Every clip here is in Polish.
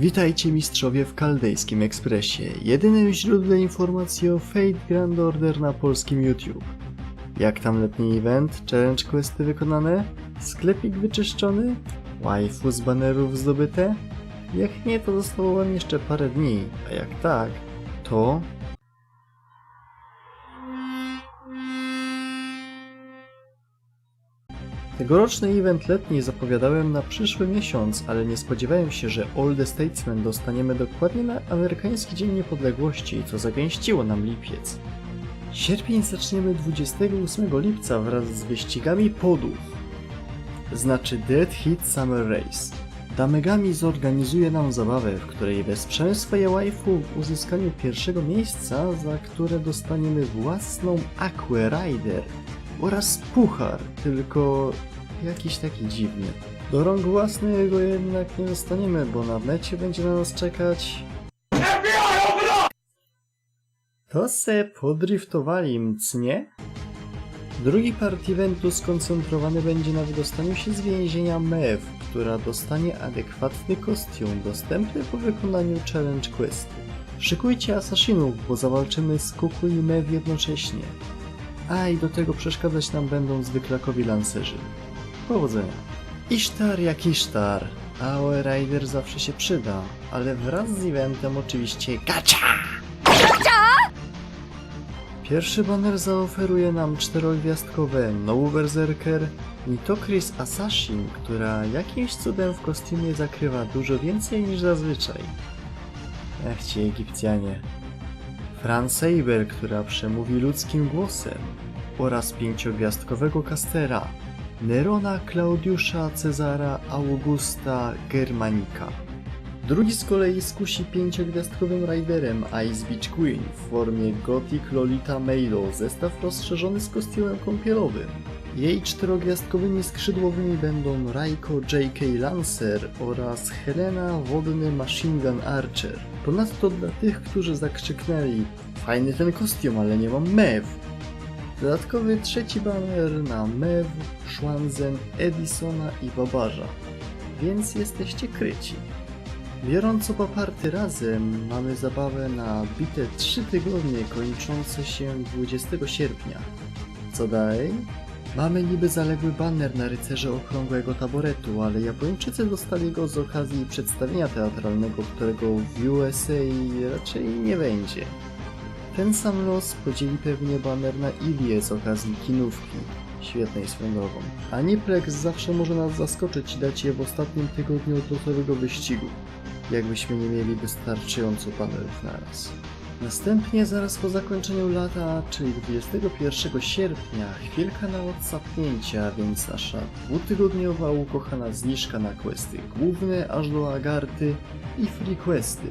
Witajcie mistrzowie w Kaldejskim Ekspresie, jedynym źródle informacji o Fate Grand Order na polskim YouTube. Jak tam letni event, challenge questy wykonane, sklepik wyczyszczony, waifu z banerów zdobyte? Jak nie, to zostało wam jeszcze parę dni, a jak tak, to... Tegoroczny event letni zapowiadałem na przyszły miesiąc, ale nie spodziewałem się, że All the Statesmen dostaniemy dokładnie na amerykański Dzień Niepodległości, co zagęściło nam lipiec. Sierpień zaczniemy 28 lipca wraz z wyścigami podów. Znaczy Dead Hit Summer Race. Damegami zorganizuje nam zabawę, w której wesprzemy swoje waifu w uzyskaniu pierwszego miejsca, za które dostaniemy własną Aqua Rider oraz puchar, tylko jakiś taki dziwny. Do rąk własnych go jednak nie dostaniemy, bo na mecie będzie na nas czekać... To se podriftowali, mcnie? Drugi part eventu skoncentrowany będzie na wydostaniu się z więzienia Mew, która dostanie adekwatny kostium dostępny po wykonaniu challenge questu. Szykujcie asasinów, bo zawalczymy z Kuku i Mew jednocześnie. A i do tego przeszkadzać nam będą zwyklakowi lancerzy. Powodzenia. Isztar jak Isztar. Aue Rider zawsze się przyda, ale wraz z eventem oczywiście gacha! Pierwszy banner zaoferuje nam czterogwiazdkowe No Berserker Nitokris Assassin, która jakimś cudem w kostiumie zakrywa dużo więcej niż zazwyczaj. Ech ci Egipcjanie. Fran Saber, która przemówi ludzkim głosem oraz pięciogwiazdkowego kastera Nerona Claudiusza Cezara Augusta Germanika. Drugi z kolei skusi pięciogwiazdkowym riderem Ice Beach Queen w formie Gothic Lolita Mailo, zestaw rozszerzony z kostiumem kąpielowym. Jej czterogwiazdkowymi skrzydłowymi będą Raiko J.K. Lancer oraz Helena Wodny Machine Gun Archer. Ponadto dla tych, którzy zakrzyknęli Fajny ten kostium, ale nie mam mew. Dodatkowy trzeci banner na Mew, Schwanzen, Edisona i Babarza. Więc jesteście kryci. Biorąc oba party razem, mamy zabawę na bite 3 tygodnie kończące się 20 sierpnia. Co dalej? Mamy niby zaległy banner na rycerze okrągłego taboretu, ale Japończycy dostali go z okazji przedstawienia teatralnego, którego w USA raczej nie będzie. Ten sam los podzieli pewnie baner na Ilię z okazji kinówki, świetnej swoją drogą. Aniplex zawsze może nas zaskoczyć i dać je w ostatnim tygodniu odlotowego wyścigu, jakbyśmy nie mieli wystarczająco banerów naraz. Następnie, zaraz po zakończeniu lata, czyli 21 sierpnia, chwilka na odsapnięcia, więc nasza dwutygodniowa ukochana zniżka na questy główne aż do Agarty i free questy.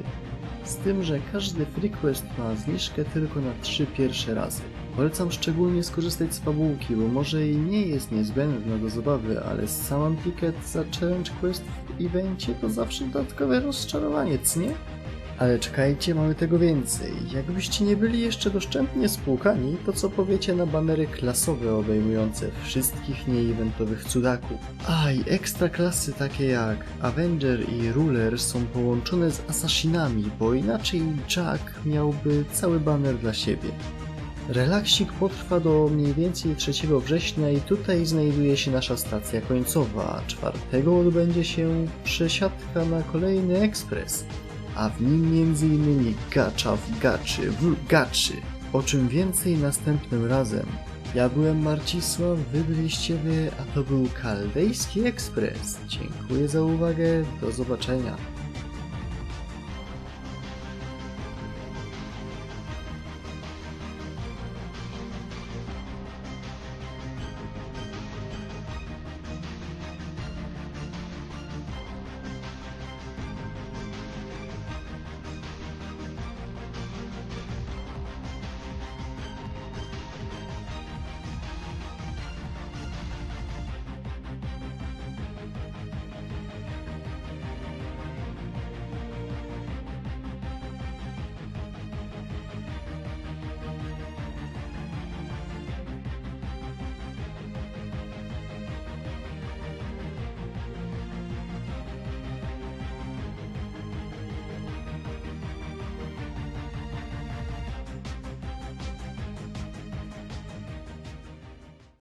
Z tym, że każdy free quest ma zniżkę tylko na trzy pierwsze razy. Polecam szczególnie skorzystać z fabułki, bo może i nie jest niezbędna do zabawy, ale sam ticket za challenge quest w evencie to zawsze dodatkowe rozczarowanie, co nie? Ale czekajcie, mamy tego więcej. Jakbyście nie byli jeszcze doszczętnie spłukani, to co powiecie na banery klasowe obejmujące wszystkich nieeventowych cudaków? A i ekstra klasy takie jak Avenger i Ruler są połączone z Assassinami, bo inaczej Jack miałby cały baner dla siebie. Relaksik potrwa do mniej więcej 3 września i tutaj znajduje się nasza stacja końcowa. 4 odbędzie się przesiadka na kolejny ekspres a w nim m.in. gacza w gaczy w gaczy. O czym więcej następnym razem. Ja byłem Marcisław, wy byliście wy, a to był Kaldejski Ekspres. Dziękuję za uwagę, do zobaczenia.